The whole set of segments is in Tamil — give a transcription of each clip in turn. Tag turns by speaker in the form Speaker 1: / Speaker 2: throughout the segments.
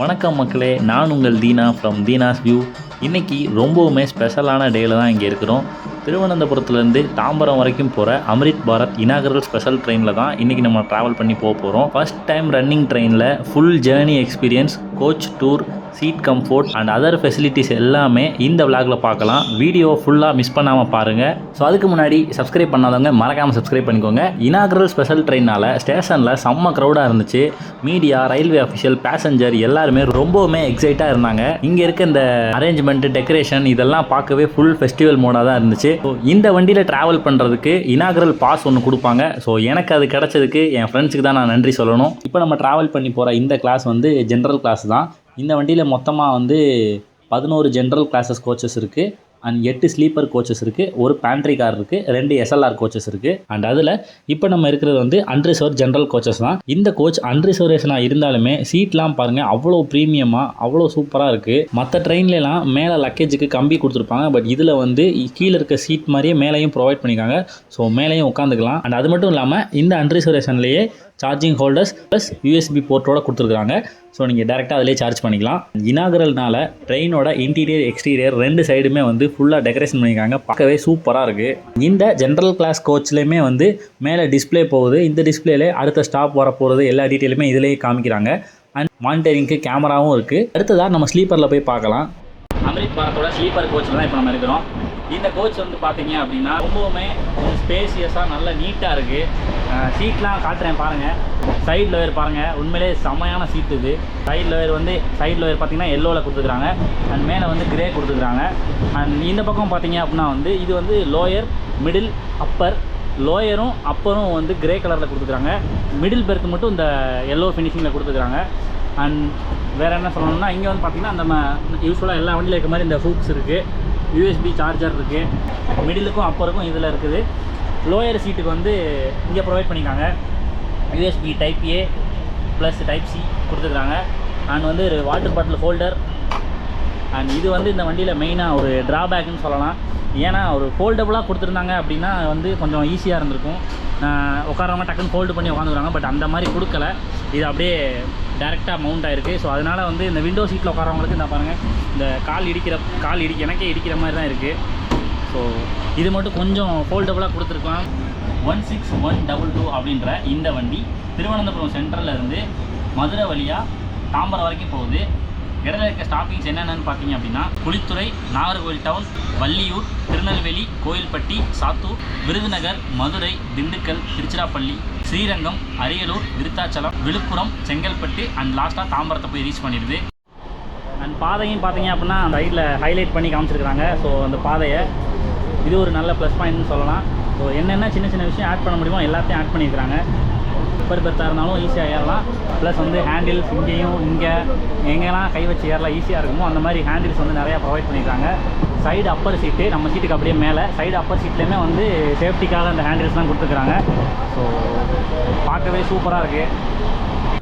Speaker 1: வணக்கம் மக்களே நான் உங்கள் தீனா ஃப்ரம் தீனாஸ் வியூ. இன்னைக்கு ரொம்பவுமே ஸ்பெஷலான டேயில் தான் இங்கே இருக்கிறோம். திருவனந்தபுரத்துலேருந்து தாம்பரம் வரைக்கும் போகிற அம்ரித் பாரத் இனாகரல் ஸ்பெஷல் ட்ரெயினில் தான் இன்றைக்கி நம்ம ட்ராவல் பண்ணி போக போகிறோம் ஃபர்ஸ்ட் டைம் ரன்னிங் ட்ரெயினில் full journey experience coach tour seat comfort and other facilities எல்லாமே இந்த விளாகில் பார்க்கலாம். வீடியோ ஃபுல்லாக மிஸ் பண்ணாமல் பாருங்கள் ஸோ அதுக்கு முன்னாடி சப்ஸ்கிரைப் பண்ணாதவங்க மறக்காமல் சப்ஸ்கிரைப் பண்ணிக்கோங்க. இனாகரல் ஸ்பெஷல் ட்ரெயினால் ஸ்டேஷனில் செம்ம க்ரௌடாக இருந்துச்சு. மீடியா ரயில்வே அஃபிஷியல் பேசஞ்சர் எல்லாருமே ரொம்பவுமே எக்ஸைட்டாக இருந்தாங்க. இங்கே இருக்க இந்த அரேஞ்ச்மெண்ட்டு டெக்கரேஷன் இதெல்லாம் பார்க்கவே ஃபுல் ஃபெஸ்டிவல் மோடாக தான் இருந்துச்சு. ஸோ இந்த வண்டியில் ட்ராவல் பண்ணுறதுக்கு இனாகரல் பாஸ் ஒன்று கொடுப்பாங்க. ஸோ எனக்கு அது கிடச்சதுக்கு என் ஃப்ரெண்ட்ஸுக்கு தான் நான் நன்றி சொல்லணும். இப்போ நம்ம ட்ராவல் பண்ணி போகிற இந்த கிளாஸ் வந்து ஜென்ரல் கிளாஸ் தான். இந்த வண்டியில் மொத்தமாக வந்து பதினோரு ஜென்ரல் கிளாஸஸ் கோச்சஸ் இருக்குது அண்ட் எட்டு ஸ்லீப்பர் கோச்சஸ் இருக்குது ஒரு பேண்ட்ரி கார் இருக்குது ரெண்டு எஸ்எல்ஆர் கோச்சஸ் இருக்குது அண்ட் அதில் இப்போ நம்ம இருக்கிறது வந்து அன்ரிசர்வ் ஜென்ரல் கோச்சஸ் தான். இந்த கோச் அன்ரிசர்வேஷனாக இருந்தாலுமே சீட்லாம் பாருங்கள் அவ்வளோ ப்ரீமியமாக அவ்வளோ சூப்பராக இருக்குது மற்ற ட்ரெயின்லலாம் மேலே லக்கேஜுக்கு கம்பி கொடுத்துருப்பாங்க. பட் இதில் வந்து கீழே இருக்க சீட் மாதிரியே மேலேயும் ப்ரொவைட் பண்ணியிருக்காங்க ஸோ மேலேயும் உட்காந்துக்கலாம் அண்ட் அது மட்டும் இல்லாமல் இந்த அன்ரிசர்வேஷன்லேயே சார்ஜிங் ஹோல்டர்ஸ் ப்ளஸ் யூஎஸ்பி போர்ட்டோட கொடுத்துருக்காங்க ஸோ நீங்கள் டேரெக்டாக அதிலே சார்ஜ் பண்ணிக்கலாம். இனாகரல்னால ட்ரெயினோட இன்டீரியர் எக்ஸ்டீரியர் ரெண்டு சைடுமே வந்து ஃபுல்லாக டெக்கரேஷன் பண்ணியிருக்காங்க. பார்க்கவே சூப்பராக இருக்குது இந்த ஜென்ரல் கிளாஸ் கோச்லேயுமே வந்து மேலே டிஸ்பிளே போகுது. இந்த டிஸ்ப்ளேல அடுத்த ஸ்டாப் வர போகிறது எல்லா டீட்டெயிலுமே இதிலேயே காமிக்கிறாங்க. அண்ட் மானிட்டரிங்க்கு கேமராவும் இருக்குது அடுத்ததாக நம்ம ஸ்லீப்பரில் போய் பார்க்கலாம். அமிர்த் பாரத்தோட ஸ்லீப்பர் கோச்சில் தான் இப்போ நம்ம இருக்கிறோம். இந்த கோச் வந்து பார்த்தீங்க அப்படின்னா ரொம்பவுமே ஸ்பேசியஸாக நல்ல நீட்டாக இருக்குது சீட்லாம் காட்டுறேன் பாருங்கள் சைட் லோயர் பாருங்கள் உண்மையிலே செம்மையான சீட் இது. சைட் லோயர் வந்து சைட் லோயர் பார்த்திங்கன்னா எல்லோவில் கொடுத்துருக்காங்க அண்ட் மேலே வந்து கிரே கொடுத்துருக்காங்க அண்ட் இந்த பக்கம் பார்த்தீங்க அப்படின்னா வந்து இது வந்து லோயர் மிடில் அப்பர் லோயரும் அப்பரும் வந்து கிரே கலரில் கொடுத்துருக்காங்க மிடில் பெர்த் மட்டும் இந்த எல்லோ ஃபினிஷிங்கில் கொடுத்துருக்காங்க அண்ட் வேறு என்ன சொல்லணும்னா இங்கே வந்து பார்த்திங்கன்னா நம்ம யூஸ்ஃபுல்லாக எல்லா வண்டியில் இருக்க மாதிரி இந்த ஹூக்ஸ் இருக்குது யூஎஸ்பி சார்ஜர் இருக்குது மிடிலுக்கும் அப்பருக்கும் இதில் இருக்குது. லோயர் சீட்டுக்கு வந்து இங்கே ப்ரொவைட் பண்ணியிருக்காங்க USB type A plus type C கொடுத்துருக்காங்க. அண்ட் வந்து ஒரு வாட்டர் பாட்டில் ஹோல்டர் அண்ட் இது வந்து இந்த வண்டியில் மெயினாக ஒரு ட்ராபேக்குன்னு சொல்லலாம். ஏன்னா ஒரு ஃபோல்டபுளாக கொடுத்துருந்தாங்க அப்படின்னா வந்து கொஞ்சம் ஈஸியாக இருந்திருக்கும். உட்காரவங்க டக்குன்னு ஃபோல்டு பண்ணி உட்காந்துக்கிறாங்க பட் அந்த மாதிரி கொடுக்கல. இது அப்படியே டேரெக்டாக மவுண்ட் ஆகிருக்கு ஸோ அதனால் வந்து இந்த விண்டோ சீட்டில் உட்காரவங்களுக்கு இந்த பாருங்கள் இந்த கால் இடிக்கிற கால் இடி எனக்கே இடிக்கிற மாதிரி தான் இருக்குது ஸோ இது மட்டும் கொஞ்சம் ஃபோல்டபுளாக கொடுத்துருக்கலாம் one six one double two அப்படின்ற இந்த வண்டி திருவனந்தபுரம் சென்ட்ரல்ல இருந்து மதுரை வழியாக தாம்பரம் வரைக்கும் போகுது. இடையில இருக்க ஸ்டாப்பிங்ஸ் என்னென்னு பார்த்தீங்க அப்படின்னா குளித்துறை நாகர்கோவில் டவுன் வள்ளியூர் திருநெல்வேலி கோயில்பட்டி சாத்தூர் விருதுநகர் மதுரை திண்டுக்கல் திருச்சிராப்பள்ளி ஸ்ரீரங்கம் அரியலூர் விருத்தாச்சலம் விழுப்புரம் செங்கல்பட்டு அண்ட் லாஸ்ட்டாக தாம்பரத்தை போய் ரீச் பண்ணிடுது. அண்ட் பாதையும் பார்த்தீங்க அப்படின்னா சைடில் ஹைலைட் பண்ணி காமிச்சிருக்கிறாங்க. ஸோ அந்த பாதையை இது ஒரு நல்ல ப்ளஸ் பாயிண்ட்னு சொல்லலாம். ஸோ என்னென்ன சின்ன சின்ன விஷயம் ஆட் பண்ண முடியுமோ எல்லாத்தையும் ஆட் பண்ணியிருக்கிறாங்க. சூப்பர் பெர்த்தாக இருந்தாலும் ஈஸியாக ஏறலாம். ப்ளஸ் வந்து ஹேண்டில்ஸ் இங்கேயும் இங்கே எங்கெல்லாம் கை வச்சு ஏறலாம் ஈஸியாக இருக்குமோ அந்த மாதிரி ஹேண்டில்ஸ் வந்து நிறையா ப்ரொவைட் பண்ணியிருக்காங்க. சைடு அப்பர் சீட்டு நம்ம சீட்டுக்கு அப்படியே மேலே. சைடு அப்பர் சீட்லேயுமே வந்து சேஃப்டிக்காக அந்த ஹேண்டில்ஸ்லாம் கொடுத்துருக்குறாங்க. ஸோ பார்க்கவே சூப்பராக இருக்குது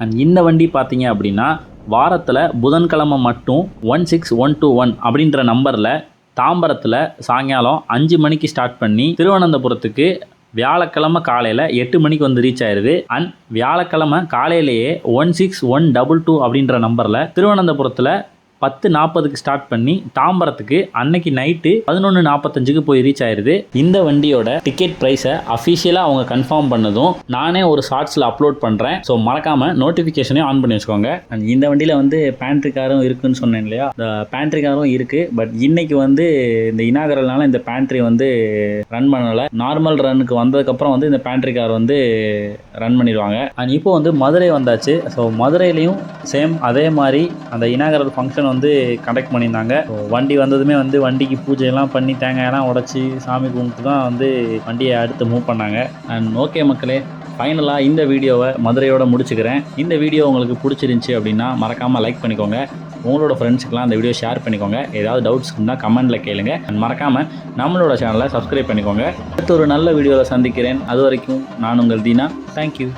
Speaker 1: அண்ட் இந்த வண்டி பார்த்தீங்க அப்படின்னா வாரத்தில் புதன்கிழமை மட்டும் one six one two one அப்படின்ற நம்பரில் தாம்பரத்தில் சாயங்காலம் அஞ்சு மணிக்கு ஸ்டார்ட் பண்ணி திருவனந்தபுரத்துக்கு வியாழக்கிழமை காலையில் எட்டு மணிக்கு வந்து ரீச் ஆயிடுது அண்ட் வியாழக்கிழமை காலையிலேயே one six one double two அப்படின்ற நம்பரில் திருவனந்தபுரத்தில் பத்து நாற்பதுக்கு ஸ்டார்ட் பண்ணி தாம்பரத்துக்கு அன்னைக்கு நைட்டு பதினொன்று நாற்பத்தஞ்சுக்கு போய் ரீச் ஆயிடுது இந்த வண்டியோட டிக்கெட் ப்ரைஸை அஃபிஷியலாக அவங்க கன்ஃபார்ம் பண்ணதும் நானே ஒரு ஷார்ட்ஸில் அப்லோட் பண்ணுறேன் ஸோ மறக்காமல் நோட்டிஃபிகேஷனையும் ஆன் பண்ணி வச்சுக்கோங்க. அண்ட் இந்த வண்டியில் வந்து பேண்ட்ரி காரும் இருக்குன்னு சொன்னேன் இல்லையா? இந்த பேண்ட்ரி காரும் இருக்குது பட் இன்னைக்கு வந்து இந்த இனாகரல்னால இந்த பேண்ட்ரி வந்து ரன் பண்ணலை. நார்மல் ரன்னுக்கு வந்ததுக்கப்புறம் வந்து இந்த பேண்ட்ரி கார் வந்து ரன் பண்ணிடுவாங்க. அண்ட் இப்போ வந்து மதுரை வந்தாச்சு. ஸோ மதுரையிலையும் சேம் அதே மாதிரி அந்த இனாகரல் ஃபங்க்ஷன் வந்து கண்டக்ட் பண்ணியிருந்தாங்க. வண்டி வந்ததுமே வந்து வண்டிக்கு பூஜையெல்லாம் பண்ணி தேங்காயெல்லாம் உடச்சி சாமி கும்பிட்டு தான் வந்து வண்டியை அடுத்து மூவ் பண்ணாங்க. அண்ட் ஓகே மக்களே ஃபைனலாக இந்த வீடியோவை மதுரையோட முடிச்சுக்கிறேன். இந்த வீடியோ உங்களுக்கு பிடிச்சிருந்துச்சி அப்படின்னா மறக்காமல் லைக் பண்ணிக்கோங்க. உங்களோட ஃப்ரெண்ட்ஸுக்கெலாம் இந்த வீடியோ ஷேர் பண்ணிக்கோங்க. ஏதாவது டவுட்ஸ் இருந்தால் கமெண்ட்டில் கேளுங்க. அண்ட் மறக்காமல் நம்மளோட சேனலை சப்ஸ்கிரைப் பண்ணிக்கோங்க. அடுத்து ஒரு நல்ல வீடியோவில் சந்திக்கிறேன். அது வரைக்கும் நான் உங்கள் தீனா. தேங்க்யூ